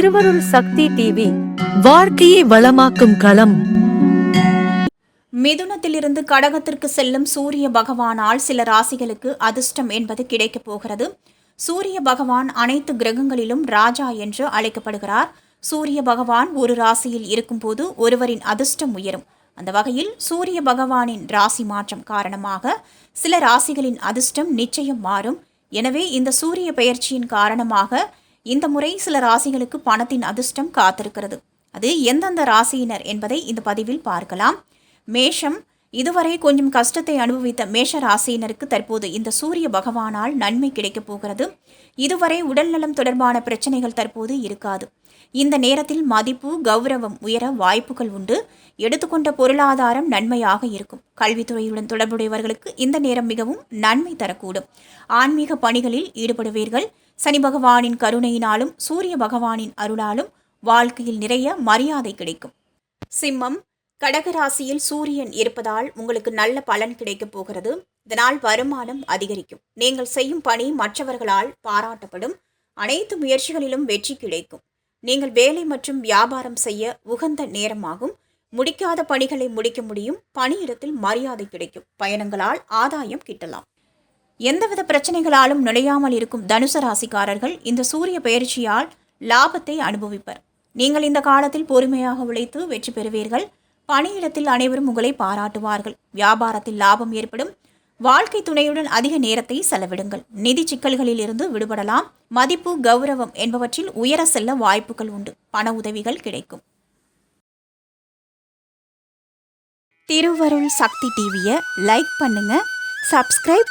திருவருள் சக்தி டிவி வாழ்க்கையை வளமாக்கும் களம். மிதுனத்திலிருந்து கடகத்திற்கு செல்லும் சூரிய பகவானால் சில ராசிகளுக்கு அதிர்ஷ்டம் என்பது கிடைக்கப் போகிறது. சூரிய பகவான் அனைத்து கிரகங்களிலும் ராஜா என்று அழைக்கப்படுகிறார். சூரிய பகவான் ஒரு ராசியில் இருக்கும்போது ஒருவரின் அதிர்ஷ்டம் உயரும். அந்த வகையில் சூரிய பகவானின் ராசி மாற்றம் காரணமாக சில ராசிகளின் அதிர்ஷ்டம் நிச்சயம் மாறும். எனவே இந்த சூரிய பெயர்ச்சியின் காரணமாக இந்த முறை சில ராசிகளுக்கு பணத்தின் அதிர்ஷ்டம் காத்திருக்கிறது. அது எந்தெந்த ராசியினர் என்பதை இந்த பதிவில் பார்க்கலாம். மேஷம் இதுவரை கொஞ்சம் கஷ்டத்தை அனுபவித்த மேஷ ராசியினருக்கு தற்போது இந்த சூரிய பகவானால் நன்மை கிடைக்கப் போகிறது. இதுவரை உடல்நலம் தொடர்பான பிரச்சனைகள் தற்போது இருக்காது. இந்த நேரத்தில் மதிப்பு கௌரவம் உயர வாய்ப்புகள் உண்டு. எடுத்துக்கொண்ட பொருளாதாரம் நன்மையாக இருக்கும். கல்வித்துறையுடன் தொடர்புடையவர்களுக்கு இந்த நேரம் மிகவும் நன்மை தரக்கூடும். ஆன்மீக பணிகளில் ஈடுபடுவீர்கள். சனி பகவானின் கருணையினாலும் சூரிய பகவானின் அருளாலும் வாழ்க்கையில் நிறைய மரியாதை கிடைக்கும். சிம்மம் கடகராசியில் சூரியன் இருப்பதால் உங்களுக்கு நல்ல பலன் கிடைக்கப் போகிறது. இதனால் வருமானம் அதிகரிக்கும். நீங்கள் செய்யும் பணி மற்றவர்களால் பாராட்டப்படும். அனைத்து முயற்சிகளிலும் வெற்றி கிடைக்கும். நீங்கள் வேலை மற்றும் வியாபாரம் செய்ய உகந்த நேரமாகும். முடிக்காத பணிகளை முடிக்க முடியும். பணியிடத்தில் மரியாதை கிடைக்கும். பயணங்களால் ஆதாயம் கிட்டலாம். எந்தவித பிரச்சனைகளாலும் நுழையாமல் இருக்கும் தனுசு ராசிக்காரர்கள் இந்த சூரிய பயிற்சியால் லாபத்தை அனுபவிப்பர். நீங்கள் இந்த காலத்தில் பொறுமையாக உழைத்து வெற்றி பெறுவீர்கள். பணியிடத்தில் அனைவரும் உங்களை பாராட்டுவார்கள். வியாபாரத்தில் லாபம் ஏற்படும். வாழ்க்கை துணையுடன் அதிக நேரத்தை செலவிடுங்கள். நிதி சிக்கல்களில் இருந்து விடுபடலாம். மதிப்பு கௌரவம் என்பவற்றில் உயர செல்ல வாய்ப்புகள் உண்டு. பண உதவிகள் கிடைக்கும். திருவருள் சக்தி டிவியை லைக் பண்ணுங்க. சப்ஸ்கிரைப்